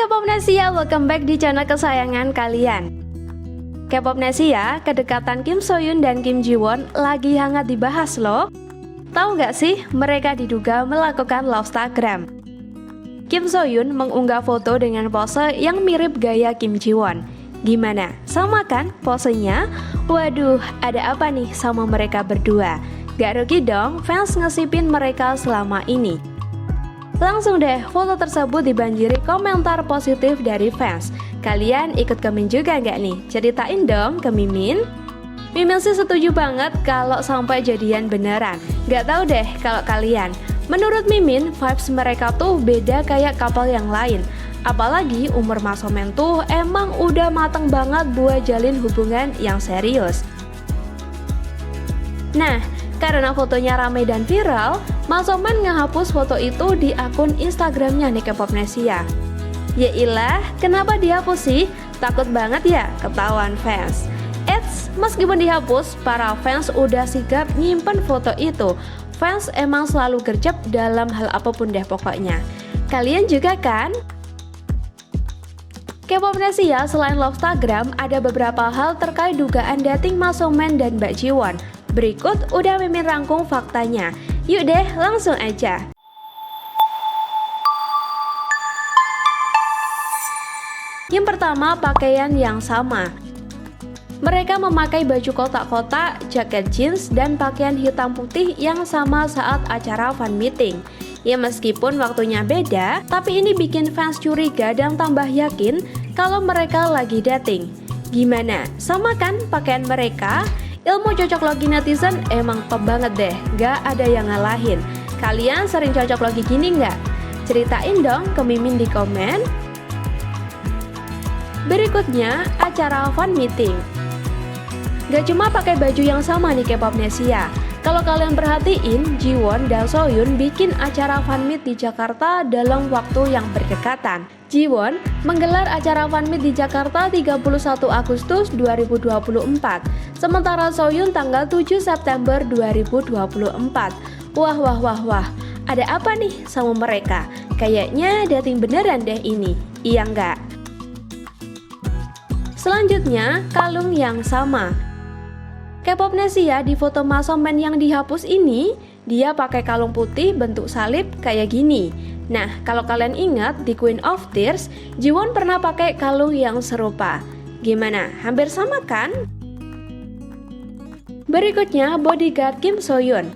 K-pop welcome back di channel kesayangan kalian. K-pop kedekatan Kim Soyun dan Kim Ji Won lagi hangat dibahas loh. Tahu nggak sih, mereka diduga melakukan love Instagram. Kim Soyun mengunggah foto dengan pose yang mirip gaya Kim Ji Won. Gimana? Sama kan posenya? Waduh, ada apa nih sama mereka berdua? Gak rugi dong fans ngesipin mereka selama ini. Langsung deh, foto tersebut dibanjiri komentar positif dari fans. Kalian ikut kemin juga nggak nih? Ceritain dong ke Mimin. Mimin sih setuju banget kalau sampai jadian beneran. Gak tahu deh kalau kalian. Menurut Mimin, vibes mereka tuh beda kayak couple yang lain. Apalagi umur Masomen tuh emang udah mateng banget buat jalin hubungan yang serius. Nah, karena fotonya rame dan viral, Masoman ngehapus foto itu di akun Instagramnya nih Popnesia. Yailah, kenapa dihapus sih? Takut banget ya ketahuan fans. Eits, meskipun dihapus, para fans udah sigap nyimpen foto itu. Fans emang selalu gercep dalam hal apa pun deh pokoknya. Kalian juga kan? K-pop Nesia selain love Instagram, ada beberapa hal terkait dugaan dating Masoman dan Mbak Jiwon. Berikut udah Mimin rangkum faktanya. Yuk deh, langsung aja. Yang pertama, pakaian yang sama. Mereka memakai baju kotak-kotak, jaket jeans, dan pakaian hitam putih yang sama saat acara fan meeting. Ya meskipun waktunya beda, tapi ini bikin fans curiga dan tambah yakin kalau mereka lagi dating. Gimana? Sama kan pakaian mereka? Ilmu cocok logi netizen emang top banget deh, gak ada yang ngalahin. Kalian sering cocok logi gini nggak? Ceritain dong ke Mimin di komen. Berikutnya, acara fun meeting. Gak cuma pakai baju yang sama nih K-pop Nesia. Kalau kalian perhatiin, Jiwon dan Soyun bikin acara fan meet di Jakarta dalam waktu yang berdekatan. Jiwon menggelar acara fan meet di Jakarta 31 Agustus 2024, sementara Soyun tanggal 7 September 2024. Wah wah wah wah, ada apa nih sama mereka? Kayaknya dating beneran deh ini, iya nggak? Selanjutnya, kalung yang sama. K-pop Nesia di foto Masomen yang dihapus ini, dia pakai kalung putih bentuk salib kayak gini. Nah, kalau kalian ingat di Queen of Tears, Jiwon pernah pakai kalung yang serupa. Gimana? Hampir sama kan? Berikutnya, bodyguard Kim Soyun.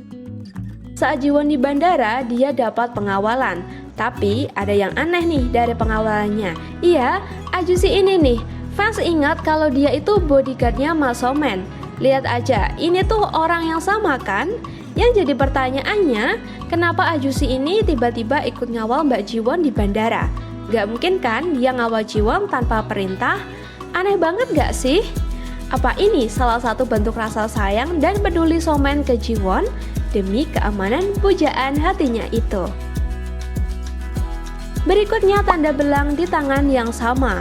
Saat Jiwon di bandara, dia dapat pengawalan. Tapi ada yang aneh nih dari pengawalannya. Iya, Ajusi ini nih. Fans ingat kalau dia itu bodyguardnya Masomen. Lihat aja, ini tuh orang yang sama kan? Yang jadi pertanyaannya, kenapa Ajusi ini tiba-tiba ikut ngawal Mbak Jiwon di bandara? Gak mungkin kan dia ngawal Jiwon tanpa perintah? Aneh banget gak sih? Apa ini salah satu bentuk rasa sayang dan peduli Somen ke Jiwon demi keamanan pujaan hatinya itu? Berikutnya tanda belang di tangan yang sama.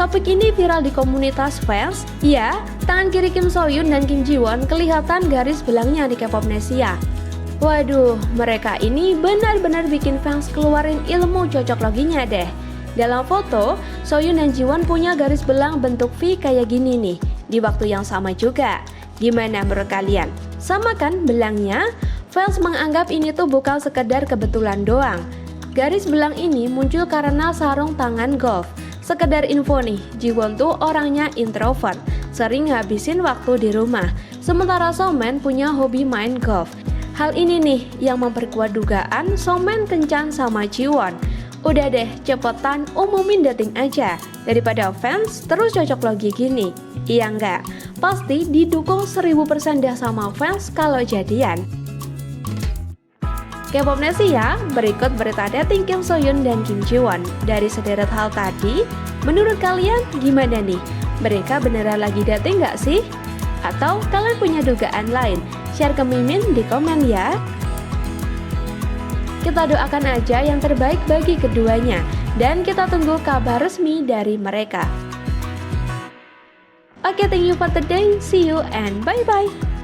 Topik ini viral di komunitas fans. Ya, tangan kiri Kim Soyun dan Kim Ji Won kelihatan garis belangnya di K-pop Nesia. Waduh, mereka ini benar-benar bikin fans keluarin ilmu cocok loginya deh. Dalam foto, Soyun dan Ji Won punya garis belang bentuk V kayak gini nih, di waktu yang sama juga. Gimana menurut kalian? Sama kan belangnya? Fans menganggap ini tuh bukan sekedar kebetulan doang. Garis belang ini muncul karena sarung tangan golf Sekedar info nih, Jiwon tuh orangnya introvert, sering ngabisin waktu di rumah. Sementara Somen punya hobi main golf. Hal ini nih yang memperkuat dugaan Somen kencan sama Jiwon. Udah deh, cepetan umumin dating aja daripada fans terus cocok logi gini. Iya enggak? Pasti didukung 1000% dah sama fans kalau jadian. K-pop ya, berikut berita dating Kim Soyun dan Kim Ji Won. Dari sederet hal tadi, menurut kalian gimana nih? Mereka beneran lagi dating nggak sih? Atau kalian punya dugaan lain? Share ke Mimin di komen ya. Kita doakan aja yang terbaik bagi keduanya, dan kita tunggu kabar resmi dari mereka. Oke, okay, thank you for today. See you and bye-bye.